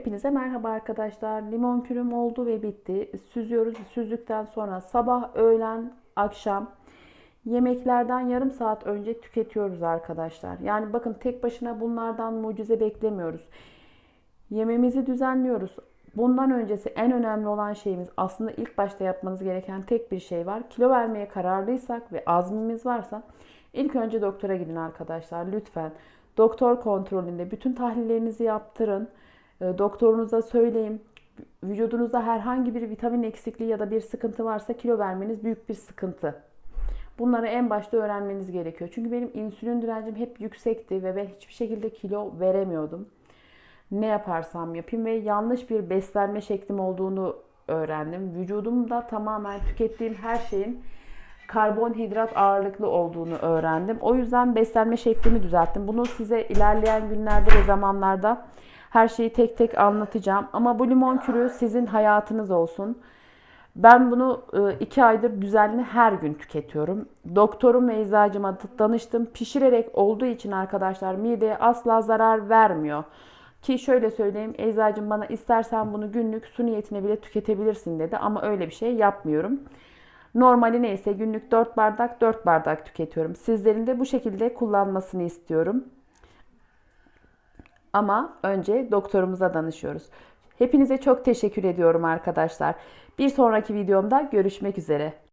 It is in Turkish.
Hepinize merhaba arkadaşlar. Limon kürüm oldu ve bitti. Süzüyoruz. Süzdükten sonra sabah, öğlen, akşam yemeklerden yarım saat önce tüketiyoruz arkadaşlar. Yani bakın tek başına bunlardan mucize beklemiyoruz. Yememizi düzenliyoruz. Bundan öncesi en önemli olan şeyimiz aslında ilk başta yapmanız gereken tek bir şey var. Kilo vermeye kararlıysak ve azmimiz varsa ilk önce doktora gidin arkadaşlar lütfen. Doktor kontrolünde bütün tahlillerinizi yaptırın. E, Doktorunuza söyleyin. Vücudunuzda herhangi bir vitamin eksikliği ya da bir sıkıntı varsa kilo vermeniz büyük bir sıkıntı. Bunları en başta öğrenmeniz gerekiyor. Çünkü benim insülin direncim hep yüksekti ve ben hiçbir şekilde kilo veremiyordum. Ne yaparsam yapayım ve yanlış bir beslenme şeklim olduğunu öğrendim. Vücudumda tamamen tükettiğim her şeyin karbonhidrat ağırlıklı olduğunu öğrendim. O yüzden beslenme şeklimi düzelttim. Bunu size ilerleyen günlerde ve zamanlarda her şeyi tek tek anlatacağım. Ama bu limon kürü sizin hayatınız olsun. Ben bunu e, iki aydır düzenli her gün tüketiyorum. Doktorum ve eczacıma danıştım. Pişirerek olduğu için arkadaşlar mideye asla zarar vermiyor. Ki şöyle söyleyeyim eczacım bana istersen bunu günlük su niyetine bile tüketebilirsin dedi. Ama öyle bir şey yapmıyorum. Normali neyse günlük 4 bardak 4 bardak tüketiyorum. Sizlerin de bu şekilde kullanmasını istiyorum. Ama önce doktorumuza danışıyoruz. Hepinize çok teşekkür ediyorum arkadaşlar. Bir sonraki videomda görüşmek üzere.